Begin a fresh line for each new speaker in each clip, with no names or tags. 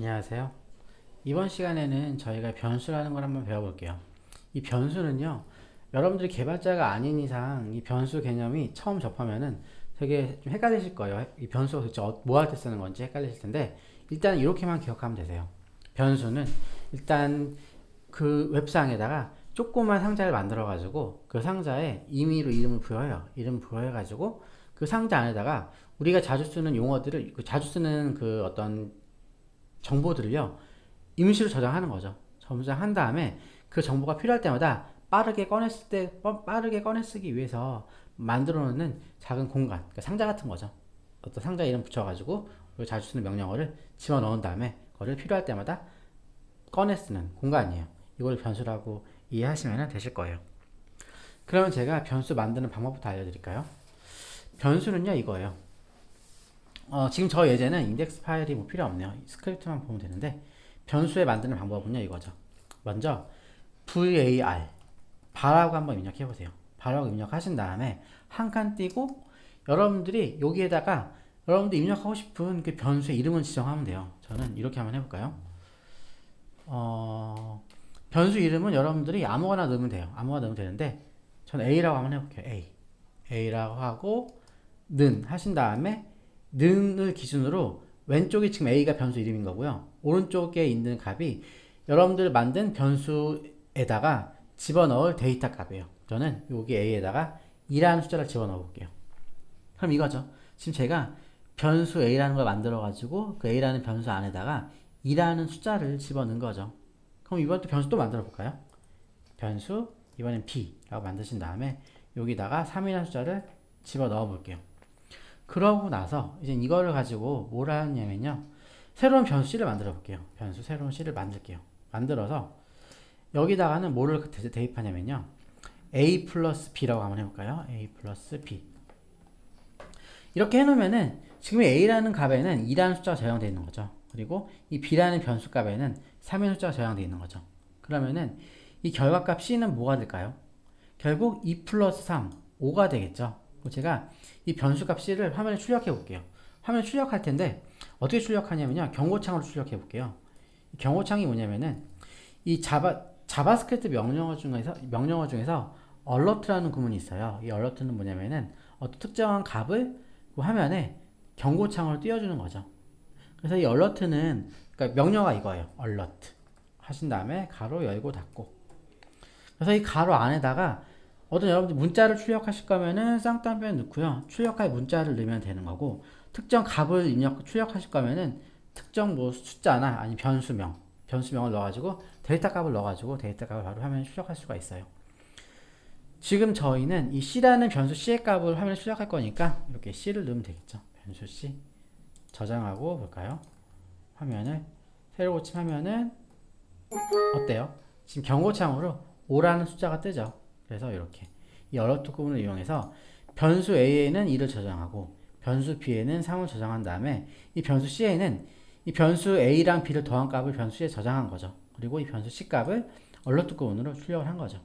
안녕하세요. 이번 시간에는 저희가 변수라는 걸 한번 배워볼게요. 이 변수는요, 여러분들이 개발자가 아닌 이상 이 변수 개념이 처음 접하면은 되게 좀 헷갈리실 거예요. 이 변수가 도대체 뭐할 때 쓰는 건지 헷갈리실 텐데, 일단 이렇게만 기억하면 되세요. 변수는 일단 그 웹상에다가 조그만 상자를 만들어가지고 그 상자에 임의로 이름을 부여해요. 이름 부여해가지고 그 상자 안에다가 우리가 자주 쓰는 용어들을, 그 자주 쓰는 그 어떤 정보들을요 임시로 저장하는 거죠. 저장한 다음에 그 정보가 필요할 때마다 빠르게 꺼냈을 때 빠- 빠르게 꺼내 쓰기 위해서 만들어 놓는 작은 공간, 그러니까 상자 같은 거죠. 어떤 상자 이름 붙여가지고 자주 쓰는 명령어를 집어 넣은 다음에 그거를 필요할 때마다 꺼내 쓰는 공간이에요. 이걸 변수라고 이해하시면 되실 거예요. 그러면 제가 변수 만드는 방법부터 알려드릴까요? 변수는요 이거예요. 어, 지금 저 예제는 인덱스 파일이 뭐 필요 없네요. 스크립트만 보면 되는데 변수에 만드는 방법은요 이거죠. 먼저 var 바라고 한번 입력해 보세요. 바라고 입력하신 다음에 한 칸 띄고 여러분들이 여기에다가 여러분들 입력하고 싶은 그 변수의 이름을 지정하면 돼요. 저는 이렇게 한번 해볼까요? 어, 변수 이름은 여러분들이 아무거나 넣으면 돼요. 아무거나 넣으면 되는데 저는 a라고 한번 해볼게요. a a라고 하고 는 하신 다음에 는을 기준으로 왼쪽이 지금 a가 변수 이름인 거고요. 오른쪽에 있는 값이 여러분들 만든 변수에다가 집어넣을 데이터 값이에요. 저는 여기 a에다가 2라는 숫자를 집어넣어 볼게요. 그럼 이거죠. 지금 제가 변수 a라는 걸 만들어 가지고 그 a라는 변수 안에다가 2라는 숫자를 집어넣은 거죠. 그럼 이번 또 변수 또 만들어 볼까요? 변수 이번엔 b라고 만드신 다음에 여기다가 3이라는 숫자를 집어넣어 볼게요. 그러고 나서 이제 이거를 가지고 뭘 하냐면요. 새로운 변수 C를 만들어 볼게요. 변수 새로운 C를 만들게요. 만들어서 여기다가는 뭐를 대- 대입하냐면요. A 플러스 B라고 한번 해볼까요? A 플러스 B. 이렇게 해놓으면은 지금 A라는 값에는 2라는 숫자가 저장되어 있는 거죠. 그리고 이 B라는 변수 값에는 3이라는 숫자가 저장되어 있는 거죠. 그러면은 이 결과값 C는 뭐가 될까요? 결국 2 플러스 3, 5가 되겠죠. 제가 이 변수값 C를 화면에 출력해 볼게요. 화면에 출력할 텐데 어떻게 출력하냐면요. 경고창으로 출력해 볼게요. 이 경고창이 뭐냐면은 이 자바 자바스크립트 명령어 중에서 명령어 중에서 alert라는 구문이 있어요. 이 alert는 뭐냐면은 어떤 특정한 값을 그 화면에 경고창으로 띄워주는 거죠. 그래서 이 alert는 그러니까 명령어가 이거예요. alert 하신 다음에 가로 열고 닫고. 그래서 이 가로 안에다가 어떤 여러분들 문자를 출력하실 거면은 쌍따옴표 넣고요. 출력할 문자를 넣으면 되는 거고 특정 값을 입력 출력하실 거면은 특정 뭐 숫자나 아니 변수명 변수명을 넣어가지고 데이터 값을 넣어가지고 데이터 값을 바로 화면에 출력할 수가 있어요. 지금 저희는 이 c라는 변수 c의 값을 화면에 출력할 거니까 이렇게 c를 넣으면 되겠죠. 변수 c 저장하고 볼까요? 화면을 새로 고침 하면은 어때요? 지금 경고창으로 5라는 숫자가 뜨죠. 그래서 이렇게 이 어로트 구문을 이용해서 변수 a에는 2를 저장하고 변수 b에는 3을 저장한 다음에 이 변수 c에는 이 변수 a랑 b를 더한 값을 변수 c에 저장한 거죠. 그리고 이 변수 c 값을 얼러트 구문으로 출력을 한 거죠.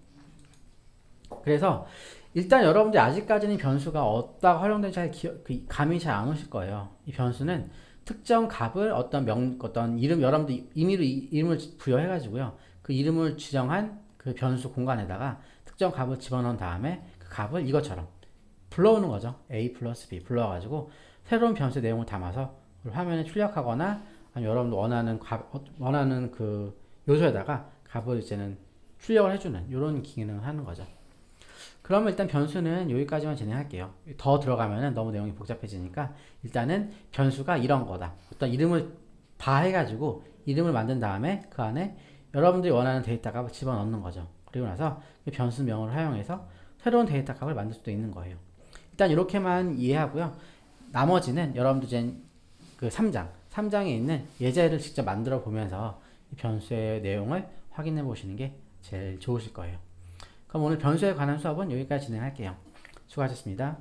그래서 일단 여러분들 아직까지는 이 변수가 어디다 활용되는지 잘 기억, 그 감이 잘 안 오실 거예요. 이 변수는 특정 값을 어떤 명, 어떤 이름, 여러분들 임의로 이- 이름을 부여해가지고요. 그 이름을 지정한 그 변수 공간에다가 특정 값을 집어넣은 다음에 그 값을 이것처럼 불러오는 거죠. a 플러스 b 불러와가지고 새로운 변수 내용을 담아서 화면에 출력하거나 여러분들 원하는 값, 어, 원하는 그 요소에다가 값을 이제는 출력을 해주는 이런 기능을 하는 거죠. 그러면 일단 변수는 여기까지만 진행할게요. 더 들어가면은 너무 내용이 복잡해지니까 일단은 변수가 이런 거다. 어떤 이름을 다 해가지고 이름을 만든 다음에 그 안에 여러분들이 원하는 데이터 값을 집어넣는 거죠. 그리고 나서 그 변수명을 사용해서 새로운 데이터 값을 만들 수도 있는 거예요. 일단 이렇게만 이해하고요. 나머지는 여러분들 이제 그 3장, 3장에 있는 예제를 직접 만들어 보면서 이 변수의 내용을 확인해 보시는 게 제일 좋으실 거예요. 그럼 오늘 변수에 관한 수업은 여기까지 진행할게요. 수고하셨습니다.